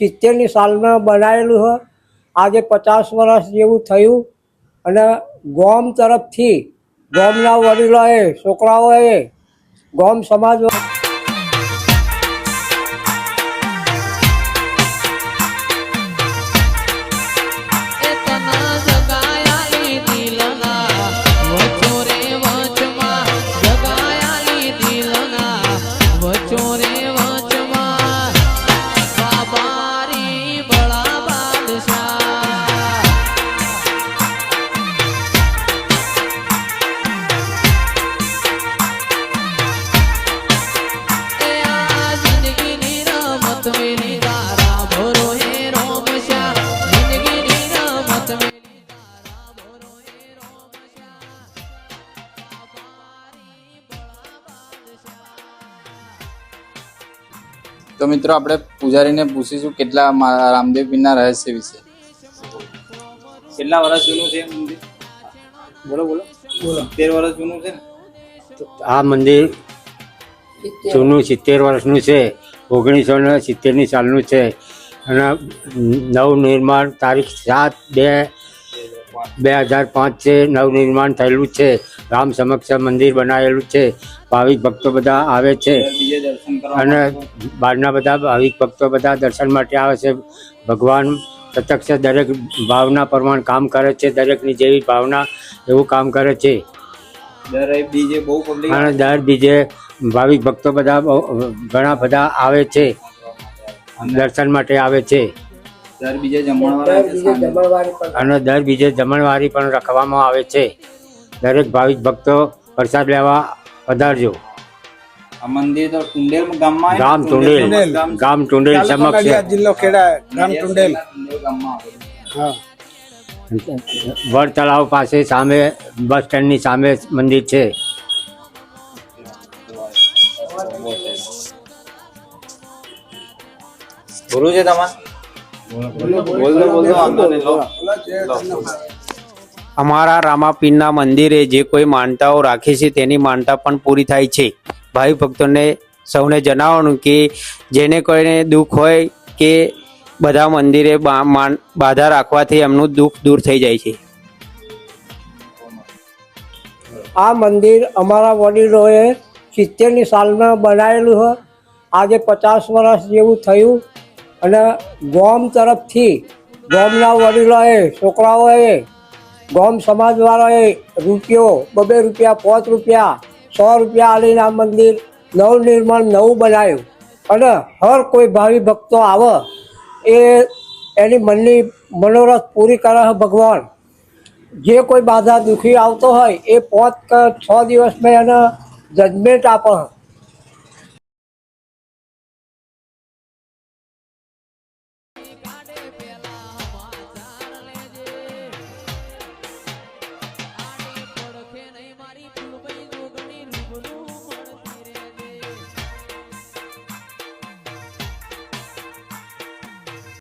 સિત્તેરની સાલમાં બનાવેલું છે આજે પચાસ વર્ષ જેવું થયું અને ગોમ તરફથી ગોમના વડીલોએ, છોકરાઓએ ગોમ સમાજ તો મિત્રો આપણે પૂજારીને પૂછીશું કેટલા રામદેવ પીરના રહસ્ય વિશે. કેટલા વર્ષ જૂનું છે મંદિર? બોલો બોલો. બોલો. તેર વર્ષ જૂનું છે આ મંદિર જૂનું સિત્તેર વર્ષનું છે ઓગણીસો ને સિત્તેરની સાલનું છે. અને નવનિર્માણ તારીખ સાત બે બે હજાર પાંચ છે નવનિર્માણ થયેલું છે. રામ સમક્ષ મંદિર બનાવેલું છે. ભાવિક ભક્તો બધા આવે છે. અને બહારના બધા ભાવિક ભક્તો બધા દર્શન માટે આવે છે. ભગવાન પ્રત્યક્ષ દરેક ભાવના પ્રમાણે કામ કરે છે. દરેકની જેવી ભાવના એવું કામ કરે છે. અને દર બીજે ભાવિક ભક્તો બધા ઘણા બધા આવે છે. દર્શન માટે આવે છે. દર બીજે જમણવાર અને દર બીજે જમણવારી પણ રાખવામાં આવે છે. દરેક ભાવિક ભક્તો પ્રસાદ લેવા પધારજો. આ મંદિર તો ટુંડેલ ગામમાં ગામ ટુંડેલ. ગામ ગામ ટુંડેલ સમક્ષ જિલ્લો ખેડા ગામ ટુંડેલ. ટુંડેલ ગામમાં આવેલું. હા. વડ તળાવ પાસે સામે બસ સ્ટેન્ડની સામે મંદિર છે. છે તમારે? અમારા રામાપીરના મંદિરે જે કોઈ માનતાઓ રાખે છે તેની માનતા પણ પૂરી થાય છે. ભાઈ ભક્તોને સૌને જણાવવાનું કે જેને કોઈને દુઃખ હોય કે બધા મંદિરે બાધા રાખવાથી એમનું દુઃખ દૂર થઈ જાય છે. આ મંદિર અમારા વડીલોએ સિત્તેરની સાલમાં બનાવેલું છે આજે પચાસ વર્ષ જેવું થયું. અને ગોમ તરફથી ગોમના વડીલોએ, છોકરાઓએ, ગોમ સમાજવાળાએ રૂપિયો, બબે રૂપિયા, પાંચ રૂપિયા, સો રૂપિયા આલીને મંદિર નવનિર્માણ નવું બનાવ્યું અને હર કોઈ ભાવિ ભક્તો આવે એ એની મનની મનોરથ પૂરી કરે ભગવાન જે કોઈ બાધા દુઃખી આવતો હોય એ પાંચ છ દિવસમાં એને જજમેન્ટ આપે.